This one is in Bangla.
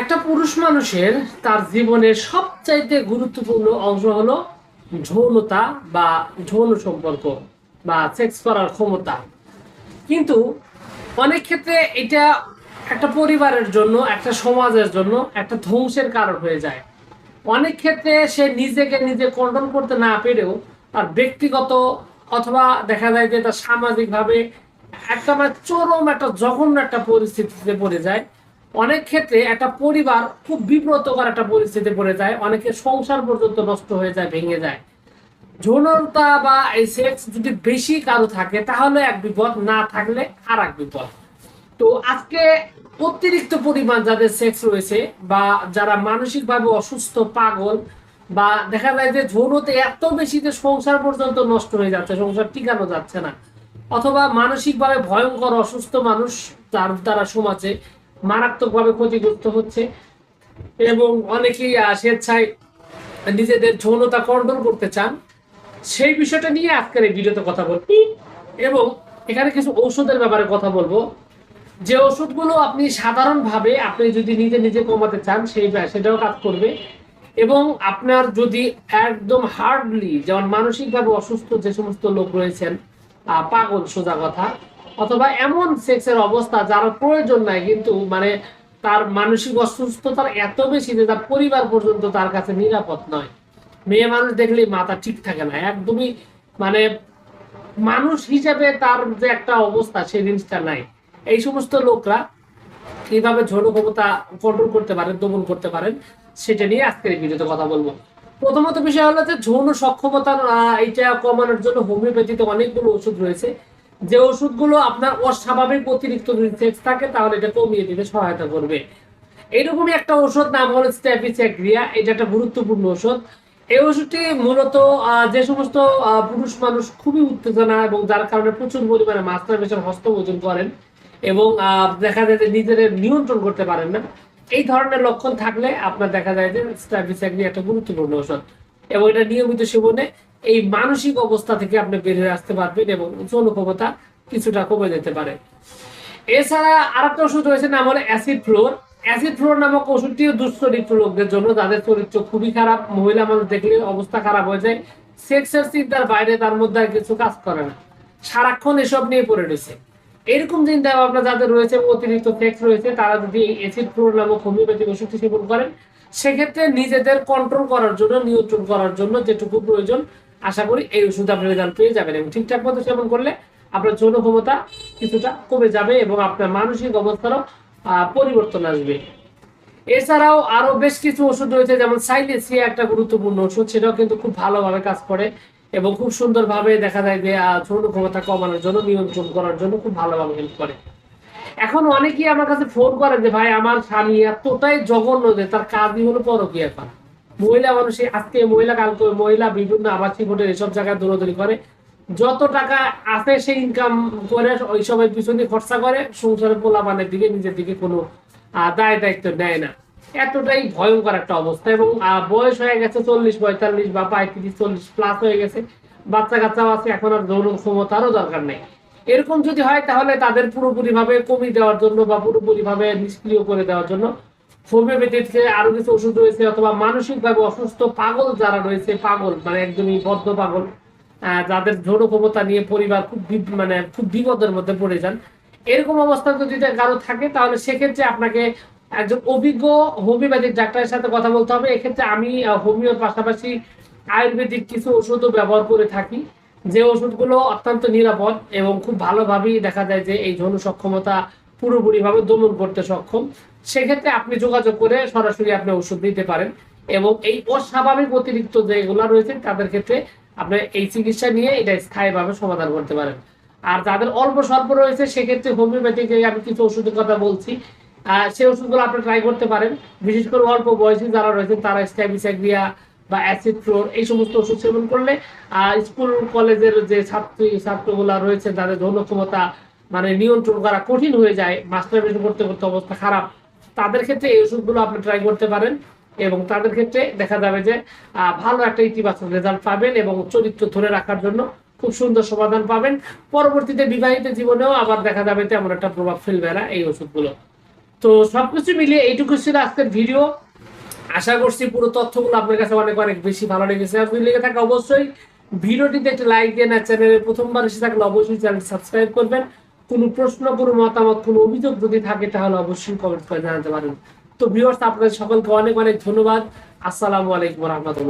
একটা পুরুষ মানুষের তার জীবনের সবচাইতে গুরুত্বপূর্ণ অংশ হলো যৌনতা বা যৌন সম্পর্ক বা সেক্স করার ক্ষমতা। কিন্তু অনেক ক্ষেত্রে এটা একটা পরিবারের জন্য, একটা সমাজের জন্য একটা ধ্বংসের কারণ হয়ে যায়। অনেক ক্ষেত্রে সে নিজেকে নিজে কন্ট্রোল করতে না পেরেও তার ব্যক্তিগত অথবা দেখা যায় যে তার সামাজিকভাবে একটা মানে চরম একটা জঘন্য একটা পরিস্থিতিতে পড়ে যায়। অনেক ক্ষেত্রে একটা পরিবার খুব বিব্রতকর একটা পরিস্থিতি পড়ে যায়। অনেকের সংসার পর্যন্ত নষ্ট হয়ে যায়, ভেঙে যায়। যৌনতা বা এই সেক্স যদি বেশি কারও থাকে, তাহলে এক বিপদ, না থাকলে আর এক বিপদ। তো আজকে অতিরিক্ত পরিমাণ যাদের সেক্স রয়েছে বা যারা মানসিকভাবে অসুস্থ, পাগল বা দেখা যায় যে যৌনতে এত বেশি যে সংসার পর্যন্ত নষ্ট হয়ে যাচ্ছে, সংসার টিকানো যাচ্ছে না, অথবা মানসিকভাবে ভয়ঙ্কর অসুস্থ মানুষ তার দ্বারা সমাজে মারাত্মকভাবে ক্ষতিগ্রস্ত হচ্ছে এবং অনেকেই স্বেচ্ছায় নিজেদের যৌনতা কন্ট্রোল করতে চান। সেই বিষয়টা নিয়ে আজকের এই ভিডিওতে কথা বলব এবং এখানে কিছু ঔষধের ব্যাপারে কথা বলব। যে ওষুধগুলো আপনি সাধারণভাবে আপনি যদি নিজে নিজে কমাতে চান, সেই সেটাও কাজ করবে এবং আপনার যদি একদম হার্ডলি যেমন মানসিকভাবে অসুস্থ যে সমস্ত লোক রয়েছেন পাগল সোজা কথা অথবা এমন সেক্সের অবস্থা যার প্রয়োজন নাই, কিন্তু মানে তার মানসিক অসুস্থতার এত বেশি যে তার পরিবার পর্যন্ত তার কাছে নিরাপদ নয়। মেয়ে মানুষ দেখলেই মাথা ঠিক থাকে না, একদমই মানে মানুষ হিসেবে তার যে একটা অবস্থা সেই জিনিসটা নাই। এই সমস্ত লোকরা কীভাবে যৌন ক্ষমতা কন্ট্রোল করতে পারেন, দমন করতে পারেন, সেটা নিয়ে আজকের ভিডিওতে কথা বলব। প্রথমত বিষয় হলো যে যৌন সক্ষমতা এইটা কমানোর জন্য হোমিওপ্যাথিতে অনেকগুলো ওষুধ রয়েছে। যে ওষুধগুলো আপনার অস্বাভাবিক অতিরিক্ত সেক্স থাকে, তাহলে এটা কমিয়ে দিতে সহায়তা করবে। এইরকমই একটা ওষুধ, নাম হলো স্ট্যাপিস্যাগ্রিয়া এটা একটা গুরুত্বপূর্ণ ওষুধ। এই ওষুধটি মূলত যে সমস্ত পুরুষ মানুষ খুবই উত্তেজনা এবং যার কারণে প্রচুর পরিমাণে মাস্টারবেশন হস্তমোচন করেন এবং দেখা যায় যে নিজেদের নিয়ন্ত্রণ করতে পারেন না। এই ধরনের লক্ষণ থাকলে আপনার দেখা যায় যে স্ট্যাপিস্যাগ্রিয়া একটা গুরুত্বপূর্ণ ওষুধ। এবং এটা নিয়মিত সেবনে এই মানসিক অবস্থা থেকে আপনি বের হয়ে আসতে পারবেন এবং যৌন ক্ষমতা কিছুটা কমে যেতে পারে। এছাড়া আরেকটা ওষুধ রয়েছে, নাম হলো অ্যাসিড ফ্লোর। অ্যাসিড ফ্লোর নামক ওষুধটিও দুশ্চরিত্র লোকদের জন্য যাদের চরিত্র খুবই খারাপ। মহিলা মানুষ দেখলে অবস্থা খারাপ হয়ে যায়। সেক্সের চিন্তার বাইরে তার মধ্যে আর কিছু কাজ করে না। সারাক্ষণ এসব নিয়ে পড়ে রয়েছে। এরকম চিন্তা ভাবনা যাদের রয়েছে, অতিরিক্ত সেক্স রয়েছে, তারা যদি এই অ্যাসিড ফ্লোর নামক হোমিওপ্যাথিক ওষুধটি সেবন করেন, সেক্ষেত্রে নিজেদের কন্ট্রোল করার জন্য, নিয়ন্ত্রণ করার জন্য যেটুকু প্রয়োজন আশা করি এই ওষুধ আপনি রেজাল্ট পেয়ে যাবেন এবং ঠিকঠাক মতো সেবন করলে আপনার যৌন ক্ষমতা কিছুটা কমে যাবে এবং আপনার মানসিক অবস্থারও পরিবর্তন আসবে। এছাড়াও আরও বেশ কিছু ওষুধ রয়েছে, যেমন সাইলেসিয়া একটা গুরুত্বপূর্ণ ওষুধ, সেটাও কিন্তু খুব ভালোভাবে কাজ করে এবং খুব সুন্দরভাবে দেখা যায় যে যৌন ক্ষমতা কমানোর জন্য, নিয়ন্ত্রণ করার জন্য খুব ভালোভাবে হেল্প করে। এখন অনেকেই আমার কাছে ফোন করে যে, ভাই, আমার স্বামী এতটাই জঘন্য যে, তার কাজই হলো পরকীয়া করা মহিলা মানুষ আজকে মহিলা, কালকে মহিলা, বিভিন্ন আবাসিক হোটেল এসব জায়গায় দৌড়াদৌড়ি করে। যত টাকা আছে সে ইনকাম করে ওই সময় পিছনে খরচা করে, সংসারের পোলাপানের দিকে, নিজের দিকে কোনো দায় দায়িত্ব নেয় না। এতটাই ভয়ঙ্কর একটা অবস্থা এবং বয়স হয়ে গেছে চল্লিশ, পঁয়তাল্লিশ, বা পঁয়ত্রিশ, চল্লিশ প্লাস হয়ে গেছে। বাচ্চা কাচ্চাও আছে, এখন আর যৌন ক্ষমতারও দরকার নেই। এরকম যদি হয় তাহলে তাদের পুরোপুরি ভাবে কমিয়ে দেওয়ার জন্য বা পুরোপুরি ভাবে নিষ্ক্রিয় করে দেওয়ার জন্য হোমিওপ্যাথিতে আরও কিছু ওষুধ রয়েছে অথবা মানসিক ভাবে অসুস্থ পাগল যারা রয়েছে, পাগল মানে একদমই বদ্ধ পাগল যাদের যৌন ক্ষমতা নিয়ে পরিবার খুব মানে খুব বিপদের মধ্যে পড়ে যান, এরকম অবস্থা যদি কারও থাকে, তাহলে সেক্ষেত্রে আপনাকে একজন অভিজ্ঞ হোমিওপ্যাথিক ডাক্তারের সাথে কথা বলতে হবে। এক্ষেত্রে আমি হোমিওর পাশাপাশি আয়ুর্বেদিক কিছু ওষুধও ব্যবহার করে থাকি, যে ওষুধগুলো অত্যন্ত নিরাপদ এবং খুব ভালোভাবেই দেখা যায় যে এই যৌন সক্ষমতা পুরোপুরিভাবে দমন করতে সক্ষম। সেক্ষেত্রে আপনি যোগাযোগ করে সরাসরি আপনি ওষুধ দিতে পারেন এবং এই অস্বাভাবিক অতিরিক্ত যেগুলো রয়েছে তাদের ক্ষেত্রে আপনি এই চিকিৎসা নিয়ে এটা স্থায়ীভাবে সমাধান করতে পারেন। আর যাদের অল্প স্বল্প রয়েছে, সেক্ষেত্রে হোমিওপ্যাথিক আমি কিছু ওষুধের কথা বলছি। সেই ওষুধগুলো আপনি ট্রাই করতে পারেন। বিশেষ করে অল্প বয়সী যারা রয়েছেন, তারা স্ট্যাবিসাগ্রিয়া বা অ্যাসিড ফ্লোর এই সমস্ত ওষুধ সেবন করলে স্কুল, কলেজের যে ছাত্রী, ছাত্রগুলা রয়েছে, তাদের যৌন ক্ষমতা মানে নিয়ন্ত্রণ করা কঠিন হয়ে যায়। মাস্টারবেশন করতে করতে অবস্থা খারাপ। তাদের ক্ষেত্রে এই ওষুধগুলো আপনি ট্রাই করতে পারেন এবং তাদের ক্ষেত্রে দেখা যাবে যে ভালো একটা ইতিবাচক রেজাল্ট পাবেন এবং চরিত্র ধরে রাখার জন্য খুব সুন্দর সমাধান পাবেন। পরবর্তীতে বিবাহিত জীবনেও আবার দেখা যাবে তেমন একটা প্রভাব ফেলবে না এই ওষুধগুলো। তো সবকিছু মিলিয়ে এইটুকু ছিল আজকের ভিডিও আশা করছি পুরো তথ্যগুলো আপনার কাছে অনেক অনেক বেশি ভালো লেগেছে। আপনি লেগে থাকে অবশ্যই ভিডিওটিতে একটা লাইক দিয়ে না চ্যানেলে প্রথমবার এসে থাকলে অবশ্যই চ্যানেল সাবস্ক্রাইব করবেন। কোনো প্রশ্ন, কোনো মতামত, কোনো অভিযোগ যদি থাকে, তাহলে অবশ্যই কমেন্ট করে জানাতে পারেন। তো ভিউয়ার্স আপনাদের সকলকে অনেক অনেক ধন্যবাদ। আসসালামু আলাইকুম রহমতুল্লাহ।